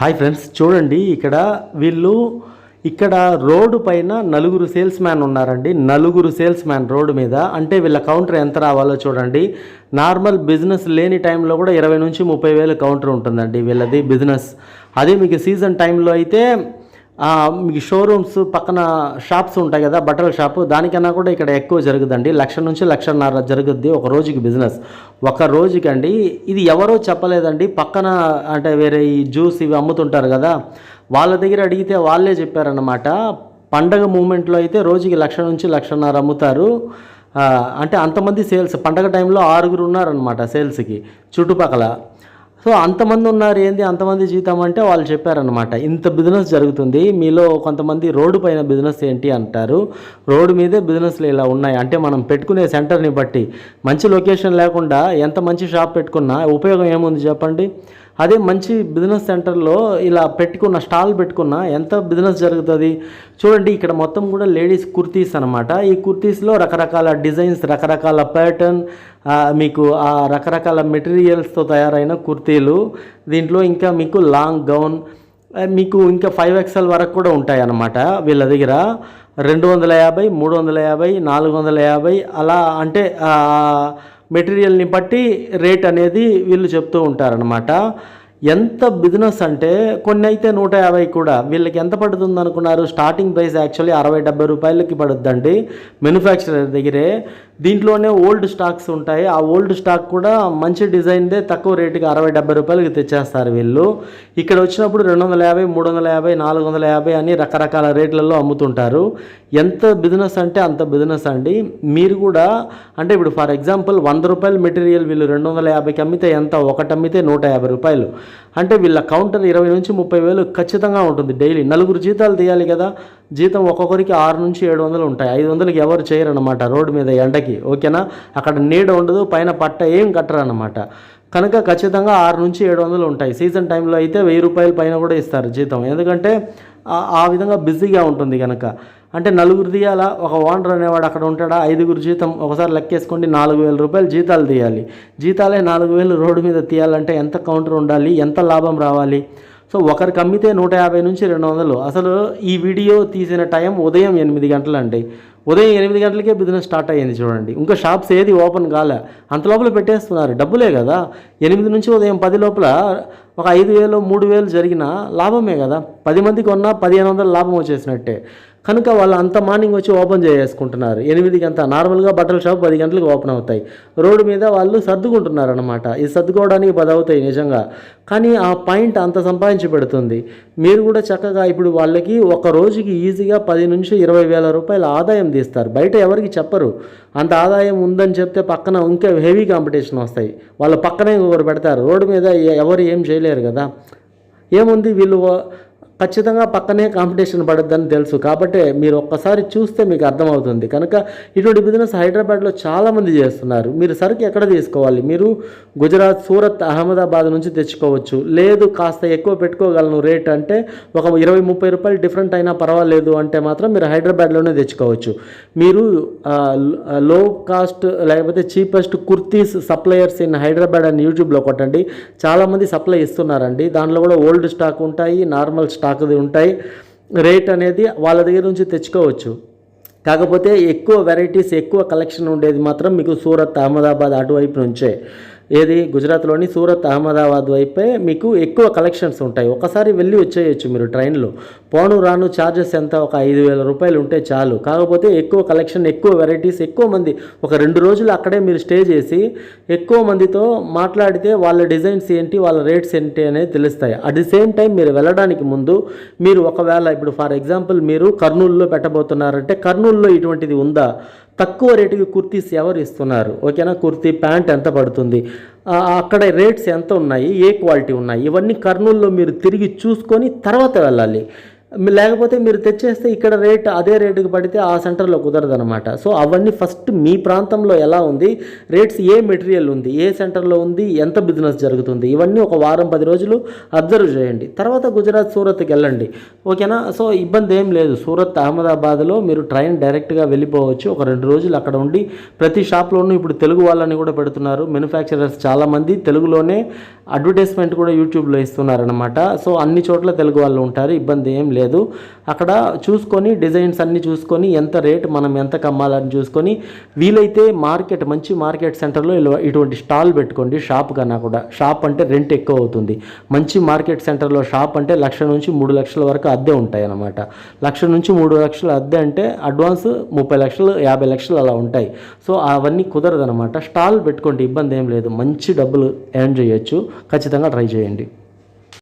Hi friends చూడండి ఇక్కడ వీళ్ళు ఇక్కడ రోడ్డు పైన నలుగురు సేల్స్ మ్యాన్ ఉన్నారండి. నలుగురు సేల్స్ మ్యాన్ రోడ్డు మీద. అంటే వీళ్ళ కౌంటర్ ఎంత రావాలో చూడండి. నార్మల్ బిజినెస్ లేని టైంలో కూడా ఇరవై నుంచి ముప్పై వేలు కౌంటర్ ఉంటుందండి వీళ్ళది బిజినెస్. అదే మీకు సీజన్ టైంలో అయితే మీకు షోరూమ్స్ పక్కన షాప్స్ ఉంటాయి కదా బట్టల షాపు దానికన్నా కూడా ఇక్కడ ఎక్కువ జరుగుదండి. లక్ష నుంచి లక్షన్నర జరుగుద్ది ఒక రోజుకి బిజినెస్. ఒక రోజుకి అండి ఇది ఎవరో చెప్పలేదండి. పక్కన అంటే వేరే ఈ జ్యూస్ ఇవి అమ్ముతుంటారు కదా వాళ్ళ దగ్గర అడిగితే వాళ్ళే చెప్పారన్నమాట. పండగ మూమెంట్లో అయితే రోజుకి లక్ష నుంచి లక్షన్నర అమ్ముతారు. అంటే అంతమంది సేల్స్ పండగ టైంలో ఆరుగురు ఉన్నారనమాట సేల్స్కి. చుట్టుపక్కల. సో అంతమంది ఉన్నారు ఏంది? అంతమంది జీతం అంటే వాళ్ళు చెప్పారనమాట ఇంత బిజినెస్ జరుగుతుంది మీలో కొంతమంది రోడ్డు పైన బిజినెస్ ఏంటి అంటారు? రోడ్డు మీదే బిజినెస్లు ఇలా ఉన్నాయి. అంటే మనం పెట్టుకునే సెంటర్ని బట్టి మంచి లొకేషన్ లేకుండా ఎంత మంచి షాప్ పెట్టుకున్నా ఉపయోగం ఏముంది చెప్పండి? అదే మంచి బిజినెస్ సెంటర్లో ఇలా పెట్టుకున్న స్టాల్ పెట్టుకున్న ఎంత బిజినెస్ జరుగుతుంది? చూడండి ఇక్కడ మొత్తం కూడా లేడీస్ కుర్తీస్ అనమాట ఈ కుర్తీస్లో రకరకాల డిజైన్స్ రకరకాల ప్యాటర్న్ మీకు ఆ రకరకాల మెటీరియల్స్తో తయారైన కుర్తీలు. దీంట్లో ఇంకా మీకు లాంగ్ గౌన్ మీకు ఇంకా ఫైవ్ ఎక్స్ఎల్ వరకు కూడా ఉంటాయి అన్నమాట వీళ్ళ దగ్గర. రెండు వందల యాభై మూడు వందల యాభై నాలుగు వందల యాభై అలా అంటే మెటీరియల్ని బట్టి రేట్ అనేది వీళ్ళు చెప్తూ ఉంటారనమాట ఎంత బిజినెస్ అంటే కొన్ని అయితే నూట యాభై కూడా. వీళ్ళకి ఎంత పడుతుంది అనుకున్నారు? స్టార్టింగ్ ప్రైస్ యాక్చువల్లీ అరవై డెబ్బై రూపాయలకి పడుద్దండి. మ్యానుఫ్యాక్చరర్ దగ్గరే. దీంట్లోనే ఓల్డ్ స్టాక్స్ ఉంటాయి. ఆ ఓల్డ్ స్టాక్ కూడా మంచి డిజైన్దే తక్కువ రేటుకి అరవై డెబ్బై రూపాయలకి తెచ్చేస్తారు వీళ్ళు. ఇక్కడ వచ్చినప్పుడు రెండు వందల యాభై మూడు వందల యాభై నాలుగు వందల యాభై అని రకరకాల రేట్లలో అమ్ముతుంటారు. ఎంత బిజినెస్ అంటే అంత బిజినెస్ అండి. మీరు కూడా అంటే ఇప్పుడు ఫర్ ఎగ్జాంపుల్ వంద రూపాయల మెటీరియల్ వీళ్ళు రెండు వందల యాభైకి అమ్మితే ఎంత? ఒకటి అమ్మితే నూట యాభై రూపాయలు. అంటే వీళ్ళ కౌంటర్ ఇరవై నుంచి ముప్పై వేలు ఖచ్చితంగా ఉంటుంది డైలీ. నలుగురు జీతాలు తీయాలి కదా. జీతం ఒక్కొక్కరికి ఆరు నుంచి ఏడు వందలు ఉంటాయి. ఐదు వందలకి ఎవరు చేయరన్నమాట రోడ్డు మీద ఎండకి. ఓకేనా? అక్కడ నీడ ఉండదు పైన పట్ట ఏం కట్టరనమాట కనుక ఖచ్చితంగా ఆరు నుంచి ఏడు వందలు ఉంటాయి. సీజన్ టైంలో అయితే వెయ్యి రూపాయల పైన కూడా ఇస్తారు జీతం. ఎందుకంటే ఆ- విధంగా బిజీగా ఉంటుంది కనుక అంటే నలుగురు తీయాలా? ఒక ఓనర్ అనేవాడు అక్కడ ఉంటాడా? ఐదుగురు జీతం ఒకసారి లెక్కేసుకోండి నాలుగు వేల రూపాయలు జీతాలు తీయాలి. జీతాలే నాలుగు వేలు రోడ్డు మీద తీయాలంటే ఎంత కౌంటర్ ఉండాలి? ఎంత లాభం రావాలి? సో ఒకరికి అమ్మితే నూట యాభై నుంచి రెండు వందలు. అసలు ఈ వీడియో తీసిన టైం ఉదయం ఎనిమిది గంటలండి. ఉదయం ఎనిమిది గంటలకే బిజినెస్ స్టార్ట్ అయ్యింది చూడండి. ఇంకా షాప్స్ ఏది ఓపెన్ కాలే. అంత లోపల పెట్టేస్తున్నారు. డబ్బులే కదా. ఎనిమిది నుంచి ఉదయం పది లోపల ఒక ఐదు వేలు మూడు వేలు జరిగిన లాభమే కదా. పది మందికి ఉన్న పదిహేను వందల లాభం వచ్చేసినట్టే. కనుక వాళ్ళు అంత మార్నింగ్ వచ్చి ఓపెన్ చేసుకుంటున్నారు ఎనిమిదికి అంత నార్మల్గా బట్టల షాప్ పది గంటలకు ఓపెన్ అవుతాయి. రోడ్డు మీద వాళ్ళు సర్దుకుంటున్నారు అనమాట ఇది సర్దుకోవడానికి పది అవుతాయి నిజంగా. కానీ ఆ పాయింట్ అంత సంపాదించి పెడుతుంది. మీరు కూడా చక్కగా ఇప్పుడు వాళ్ళకి ఒక రోజుకి ఈజీగా పది నుంచి ఇరవై వేల రూపాయల ఆదాయం తీస్తారు. బయట ఎవరికి చెప్పరు. అంత ఆదాయం ఉందని చెప్తే పక్కన ఇంకా హెవీ కాంపిటీషన్ వస్తాయి. వాళ్ళ పక్కనే ఒకరు పెడతారు. రోడ్డు మీద ఎవరు ఏం చేయలేరు కదా. ఏముంది వీళ్ళు ఖచ్చితంగా పక్కనే కాంపిటీషన్ పడద్దని తెలుసు. కాబట్టి మీరు ఒక్కసారి చూస్తే మీకు అర్థమవుతుంది. కనుక ఇటువంటి బిజినెస్ హైదరాబాద్లో చాలామంది చేస్తున్నారు. మీరు సరుకు ఎక్కడ తీసుకోవాలి? మీరు గుజరాత్ సూరత్ అహ్మదాబాద్ నుంచి తెచ్చుకోవచ్చు. లేదు కాస్త ఎక్కువ పెట్టుకోగలను రేట్ అంటే ఒక ఇరవై ముప్పై రూపాయలు డిఫరెంట్ అయినా పర్వాలేదు అంటే మాత్రం మీరు హైదరాబాద్లోనే తెచ్చుకోవచ్చు. మీరు లో కాస్ట్ లేకపోతే cheapest kurtis suppliers in Hyderabad అని యూట్యూబ్లో కొట్టండి. చాలామంది సప్లై ఇస్తున్నారండి. దాంట్లో కూడా ఓల్డ్ స్టాక్ ఉంటాయి నార్మల్ స్టాక్ స్టాక్ది ఉంటాయి. రేట్ అనేది వాళ్ళ దగ్గర నుంచి తెచ్చుకోవచ్చు. కాకపోతే ఎక్కువ వెరైటీస్ ఎక్కువ కలెక్షన్ ఉండేది మాత్రం మీకు సూరత్ అహ్మదాబాద్ అటువైపు నుంచే. ఏది? గుజరాత్లోని సూరత్ అహ్మదాబాద్ వైపే మీకు ఎక్కువ కలెక్షన్స్ ఉంటాయి. ఒకసారి వెళ్ళి వచ్చేయచ్చు మీరు ట్రైన్లో. పోను రాను ఛార్జెస్ ఎంత? ఒక ఐదు వేల రూపాయలు ఉంటే చాలు. కాకపోతే ఎక్కువ కలెక్షన్ ఎక్కువ వెరైటీస్ ఎక్కువ మంది ఒక రెండు రోజులు అక్కడే మీరు స్టే చేసి ఎక్కువ మందితో మాట్లాడితే వాళ్ళ డిజైన్స్ ఏంటి? వాళ్ళ రేట్స్ ఏంటి? అనేది తెలుస్తాయి. అట్ ది సేమ్ టైం మీరు వెళ్ళడానికి ముందు మీరు ఒకవేళ ఇప్పుడు ఫర్ ఎగ్జాంపుల్ మీరు కర్నూలులో పెట్టబోతున్నారంటే కర్నూలులో ఇటువంటిది ఉందా? తక్కువ రేటుకి కుర్తీస్ ఎవరు ఇస్తున్నారు? ఓకేనా? కుర్తీ ప్యాంట్ ఎంత పడుతుంది? అక్కడ రేట్స్ ఎంత ఉన్నాయి? ఏ క్వాలిటీ ఉన్నాయి? ఇవన్నీ కర్నూలులో మీరు తిరిగి చూసుకొని తర్వాత వెళ్ళాలి. లేకపోతే మీరు తెచ్చేస్తే ఇక్కడ రేట్ అదే రేటుకి పడితే ఆ సెంటర్లో కుదరదు అనమాట సో అవన్నీ ఫస్ట్ మీ ప్రాంతంలో ఎలా ఉంది? రేట్స్ ఏ మెటీరియల్ ఉంది? ఏ సెంటర్లో ఉంది? ఎంత బిజినెస్ జరుగుతుంది? ఇవన్నీ ఒక వారం పది రోజులు అబ్జర్వ్ చేయండి. తర్వాత గుజరాత్ సూరత్కి వెళ్ళండి. ఓకేనా? సో ఇబ్బంది ఏం లేదు. సూరత్ అహ్మదాబాద్లో మీరు ట్రైన్ డైరెక్ట్గా వెళ్ళిపోవచ్చు. ఒక రెండు రోజులు అక్కడ ఉండి ప్రతి షాప్లోనూ ఇప్పుడు తెలుగు వాళ్ళని కూడా పెడుతున్నారు. మ్యానుఫ్యాక్చరర్స్ చాలామంది తెలుగులోనే అడ్వర్టైజ్మెంట్ కూడా యూట్యూబ్లో ఇస్తున్నారనమాట సో అన్ని చోట్ల తెలుగు వాళ్ళు ఉంటారు. ఇబ్బంది ఏం లేదు. లేదు. అక్కడ చూసుకొని డిజైన్స్ అన్నీ చూసుకొని ఎంత రేట్ మనం ఎంత కమ్మాలని చూసుకొని వీలైతే మార్కెట్ మంచి మార్కెట్ సెంటర్లో ఇలా ఇటువంటి స్టాల్ పెట్టుకోండి. షాప్ కన్నా కూడా. షాప్ అంటే రెంట్ ఎక్కువ అవుతుంది. మంచి మార్కెట్ సెంటర్లో షాప్ అంటే లక్ష నుంచి మూడు లక్షల వరకు అద్దె ఉంటాయి అన్నమాట. లక్ష నుంచి మూడు లక్షల అద్దె అంటే అడ్వాన్స్ ముప్పై లక్షలు యాభై లక్షలు అలా ఉంటాయి. సో అవన్నీ కుదరదనమాట స్టాల్ పెట్టుకోండి. ఇబ్బంది ఏం లేదు. మంచి డబ్బులు ఎర్న్ చేయొచ్చు. ఖచ్చితంగా ట్రై చేయండి.